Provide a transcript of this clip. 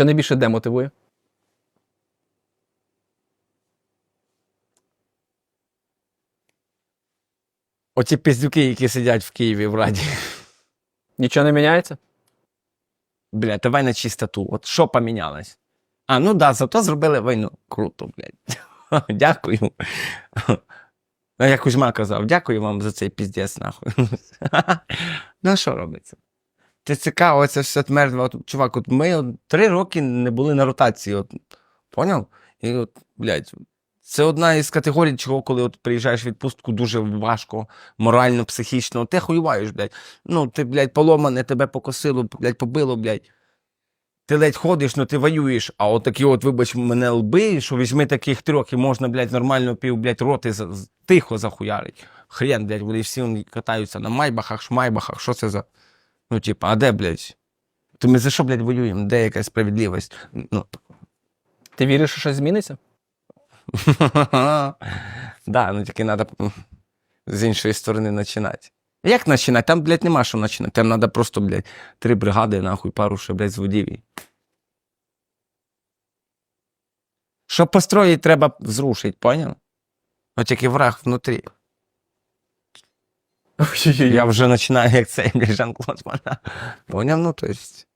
Що найбільше демотивує? Оці пиздюки, які сидять в Києві в Раді. Нічого не міняється? Блядь, давай на чистоту. От що помінялось? А, ну да, зато зробили війну. Круто, блядь. Дякую. Ну, як Кузьма казав, дякую вам за цей піздець, нахуй. ну, що робиться? Це цікаво, це все мертве. От, чувак, от ми от, три роки не були на ротації. От, поняв? І от, блядь, це одна із категорій, чого, коли от приїжджаєш в відпустку, дуже важко, морально, психічно. Ти хуюваєш, блядь. Ну, ти, блядь, поломане, тебе покосило, блядь, побило, блядь. Ти ледь ходиш, ну ти воюєш, а от такі от, вибач, мене лби, що візьми таких трьох і можна, блядь, нормально пів, блядь, роти за- тихо захуярить. Хрен, блядь, вони всі катаються на майбахах, шмайбахах, що це за. Ну, типа, а де, блядь? То ми за що, блядь, воюємо? Де якась справедливість? Ну, Ти віриш, що щось зміниться? да, ну тільки треба з іншої сторони починати. Як починати? Там, блядь, нема що починати. Там треба просто, блядь, три бригади, нахуй, пару ще, блядь, з водів. Щоб построїти, треба зрушити, поняв? От тільки враг внутрі. Я вже починаю, як цей, Жан-Клод. Поняв? Ну, то есть.